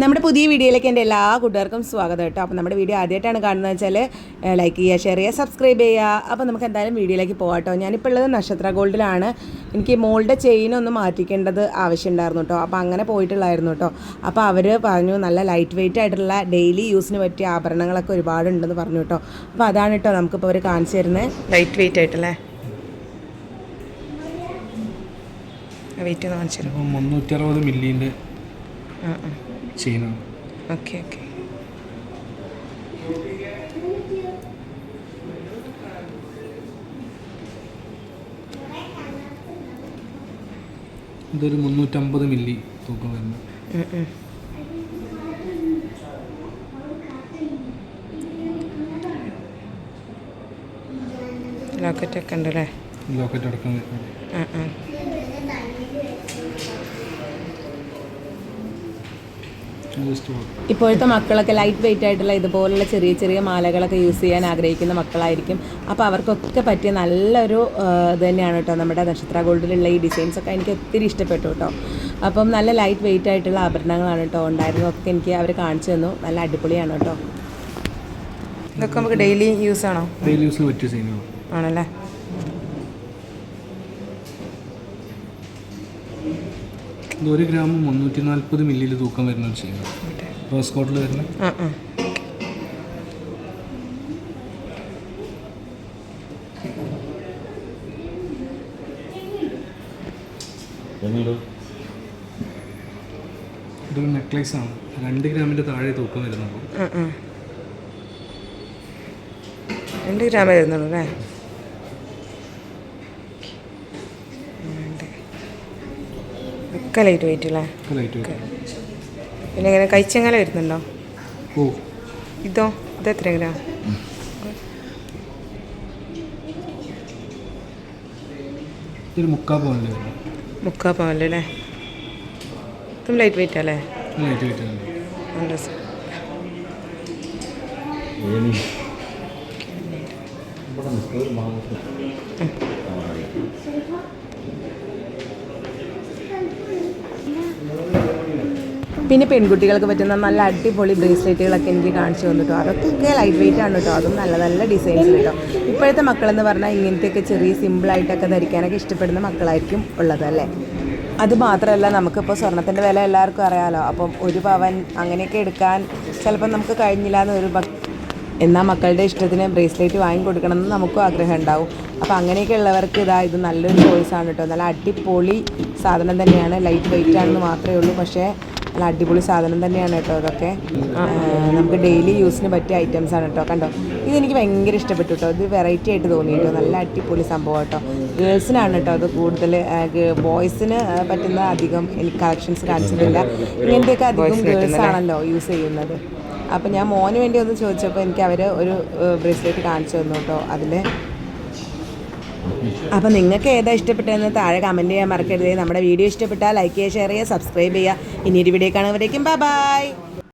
നമ്മുടെ പുതിയ വീഡിയോയിലേക്ക് എന്റെ എല്ലാ കൂട്ടുകാർക്കും സ്വാഗതം കേട്ടോ. അപ്പോൾ നമ്മുടെ വീഡിയോ ആദ്യമായിട്ടാണ് കാണുന്നത് വെച്ചാൽ ലൈക്ക് ചെയ്യുക ഷെയർ ചെയ്യുക സബ്സ്ക്രൈബ് ചെയ്യുക. അപ്പോൾ നമുക്ക് എന്തായാലും വീഡിയോയിലേക്ക് പോകാം കേട്ടോ. ഞാനിപ്പോൾ ഉള്ളത് നക്ഷത്ര ഗോൾഡിലാണ്. എനിക്ക് മോളുടെ ചെയിൻ ഒന്ന് മാറ്റിക്കേണ്ടത് ആവശ്യമുണ്ടായിരുന്നു കേട്ടോ. അപ്പോൾ അങ്ങനെ പോയിട്ടുള്ളായിരുന്നു കേട്ടോ. അപ്പോൾ അവർ പറഞ്ഞു നല്ല ലൈറ്റ് വെയിറ്റ് ആയിട്ടുള്ള ഡെയിലി യൂസിന് പറ്റിയ ആഭരണങ്ങളൊക്കെ ഒരുപാടുണ്ടെന്ന് പറഞ്ഞു കേട്ടോ. അപ്പോൾ അതാണ് കേട്ടോ നമുക്കിപ്പോൾ അവർ കാണിച്ചു തരുന്നത്. ലൈറ്റ് വെയിറ്റ് ആയിട്ടല്ലേ വെയിറ്റ് കാണിച്ചു തരും മുന്നൂറ്റി അറുപത് മില്ലിന്റെ ചെയിനാണ് ഓക്കെ ഓക്കെ. ഇതൊരു മുന്നൂറ്റമ്പത് മില്ലി തൂക്കം വരുന്നു ലോക്കറ്റ് ഒക്കെ ലോക്കറ്റൊക്കെ ഉണ്ടല്ലേ? ലോക്കറ്റ് അടക്കം ആ ആ ഇപ്പോഴത്തെ മക്കളൊക്കെ ലൈറ്റ് വെയിറ്റ് ആയിട്ടുള്ള ഇതുപോലുള്ള ചെറിയ ചെറിയ മാലകളൊക്കെ യൂസ് ചെയ്യാൻ ആഗ്രഹിക്കുന്ന മക്കളായിരിക്കും. അപ്പോൾ അവർക്കൊക്കെ പറ്റിയ നല്ലൊരു ഇത് തന്നെയാണ് കേട്ടോ നമ്മുടെ നക്ഷത്ര ഗോൾഡിലുള്ള ഈ ഡിസൈൻസ് ഒക്കെ എനിക്ക് ഒത്തിരി ഇഷ്ടപ്പെട്ടു കേട്ടോ അപ്പം നല്ല ലൈറ്റ് വെയിറ്റ് ആയിട്ടുള്ള ആഭരണങ്ങളാണ് കേട്ടോ ഉണ്ടായിരുന്നതൊക്കെ എനിക്ക് അവർ കാണിച്ചു തന്നു. നല്ല അടിപൊളിയാണ് കേട്ടോ ഇതൊക്കെ നമുക്ക് ഡെയിലി യൂസ് ആണോ? ഡെയിലി യൂസിന് പറ്റിയ ആണല്ലേ? ഇത് ഒരു ഗ്രാം മുന്നൂറ്റി നാൽപ്പത് മില്ലിയിൽ തൂക്കം വരുന്ന ഒരു ചെയിനാണ് റോസ് കോട്ടിൽ വരുന്ന ഇതൊരു നെക്ലേസ് ആണ്. രണ്ട് ഗ്രാമിന്റെ താഴെ തൂക്കം വരുന്നുള്ളൂ. രണ്ട് ഗ്രാമേ വരുന്നുള്ളൂ അല്ലേ? ഒക്കെ ലൈറ്റ് വെയിറ്റ് അല്ലേ പിന്നെ ഇങ്ങനെ കഴിച്ചെങ്ങനെ വരുന്നുണ്ടോ? ഓ. ഇതോ? ഇത് എത്ര ഗ്രാം? മുക്കാ വരുന്നു മുക്കാ പവല്ലേ അല്ലേ ഇതും ലൈറ്റ് വെയിറ്റ് അല്ലേ ലൈറ്റ് വെയിറ്റ് ആണ്. നല്ല രസം പിന്നെ പെൺകുട്ടികൾക്ക് പറ്റുന്ന നല്ല അടിപൊളി ബ്രേസ്ലെറ്റുകളൊക്കെ എനിക്ക് കാണിച്ചു തന്നിട്ടോ. അതൊക്കെ ലൈറ്റ് വെയിറ്റ് ആണ് കേട്ടോ. അതും നല്ല നല്ല ഡിസൈൻസ് കേട്ടോ. ഇപ്പോഴത്തെ മക്കളെന്ന് പറഞ്ഞാൽ ഇങ്ങനത്തെയൊക്കെ ചെറിയ സിമ്പിളായിട്ടൊക്കെ ധരിക്കാനൊക്കെ ഇഷ്ടപ്പെടുന്ന മക്കളായിരിക്കും ഉള്ളത് അല്ലേ? അത് മാത്രമല്ല നമുക്കിപ്പോൾ സ്വർണത്തിന്റെ വില എല്ലാവർക്കും അറിയാമല്ലോ അപ്പം ഒരു പവൻ അങ്ങനെയൊക്കെ എടുക്കാൻ ചിലപ്പം നമുക്ക് കഴിഞ്ഞില്ല എന്ന് ഒരു എന്നാൽ മക്കളുടെ ഇഷ്ടത്തിന് ബ്രേസ്ലെറ്റ് വാങ്ങിക്കൊടുക്കണം എന്ന് നമുക്കും ആഗ്രഹം ഉണ്ടാവും. അപ്പോൾ അങ്ങനെയൊക്കെ ഉള്ളവർക്ക് ഇതാ ഇത് നല്ലൊരു ചോയ്സാണ് കേട്ടോ. നല്ല അടിപൊളി സാധനം തന്നെയാണ്. ലൈറ്റ് വെയിറ്റ് ആണെന്ന് മാത്രമേ ഉള്ളൂ. പക്ഷേ നല്ല അടിപൊളി സാധനം തന്നെയാണ് കേട്ടോ അതൊക്കെ നമുക്ക് ഡെയിലി യൂസിന് പറ്റിയ ഐറ്റംസ് ആണ് കേട്ടോ. കണ്ടോ? ഇതെനിക്ക് ഭയങ്കര ഇഷ്ടപ്പെട്ടു കേട്ടോ. ഇത് വെറൈറ്റി ആയിട്ട് തോന്നി കേട്ടോ. നല്ല അടിപൊളി സംഭവം കേട്ടോ. ഗേൾസിനാണ് കേട്ടോ അത് കൂടുതൽ ബോയ്സിന് പറ്റുന്ന അധികം എനിക്ക് കളക്ഷൻസ് കാണിച്ചിട്ടില്ല. ഇങ്ങനത്തെയൊക്കെ അധികം ഗേൾസ് ആണല്ലോ യൂസ് ചെയ്യുന്നത്. അപ്പം ഞാൻ മോന് വേണ്ടി ഒന്ന് ചോദിച്ചപ്പോൾ എനിക്ക് അവർ ഒരു ബ്രേസ്ലെറ്റ് കാണിച്ചു തന്നു കേട്ടോ അതിൽ അപ്പം നിങ്ങൾക്ക് ഏതാ ഇഷ്ടപ്പെട്ടതെന്ന് താഴെ കമന്റ് ചെയ്യാൻ മറക്കരുത്. നമ്മുടെ വീഡിയോ ഇഷ്ടപ്പെട്ടാൽ ലൈക്ക് ചെയ്യുക ഷെയർ ചെയ്യുക സബ്സ്ക്രൈബ് ചെയ്യുക. ഇനിയൊരു വീഡിയോ കാണുമ്പോഴേക്കും ബൈ ബൈ